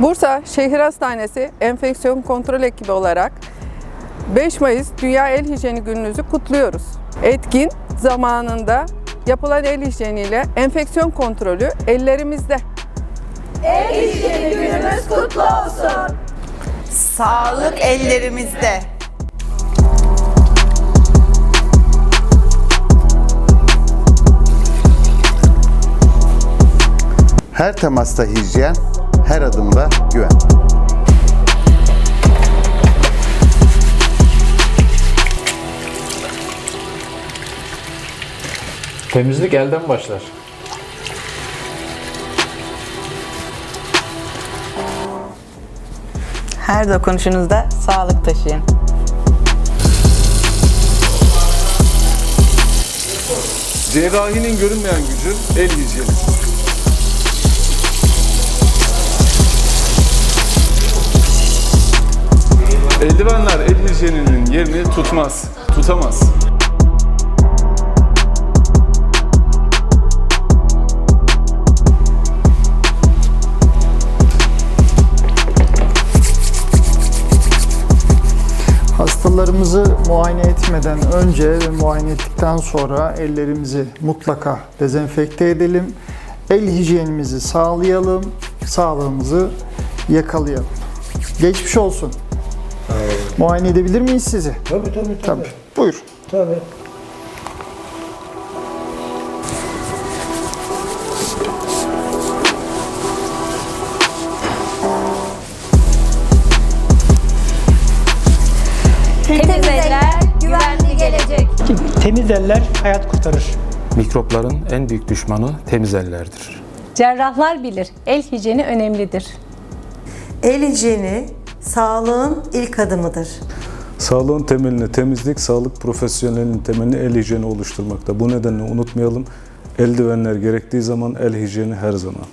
da şehir hastanesi enfeksiyon kontrol ekibi olarak 5 Mayıs Dünya El Hijyeni Gününüzü kutluyoruz. Etkin zamanında yapılan el hijyeniyle enfeksiyon kontrolü ellerimizde. Sağlık ellerimizde. Her temasta hijyen, her adımda güven. Temizlik elden başlar. Her dokunuşunuzda sağlık taşıyın. Cerrahinin görünmeyen gücü el hijyeni. Eldivenler el hijyeninin yerini tutmaz, tutamaz. Hastalarımızı muayene etmeden önce ve muayene ettikten sonra ellerimizi mutlaka dezenfekte edelim. El hijyenimizi sağlayalım, sağlığımızı yakalayalım. Geçmiş olsun. Muayene edebilir miyiz sizi? Tabii tabii tabii. Tabii. Buyur. Tabii. Temiz eller, güvenli gelecek. Temiz eller hayat kurtarır. Mikropların en büyük düşmanı temiz ellerdir. Cerrahlar bilir, el hijyeni önemlidir. El hijyeni sağlığın ilk adımıdır. Sağlığın temelini temizlik, sağlık profesyonelinin temelini el hijyeni oluşturmakta. Bu nedenle unutmayalım, eldivenler gerektiği zaman el hijyeni her zaman.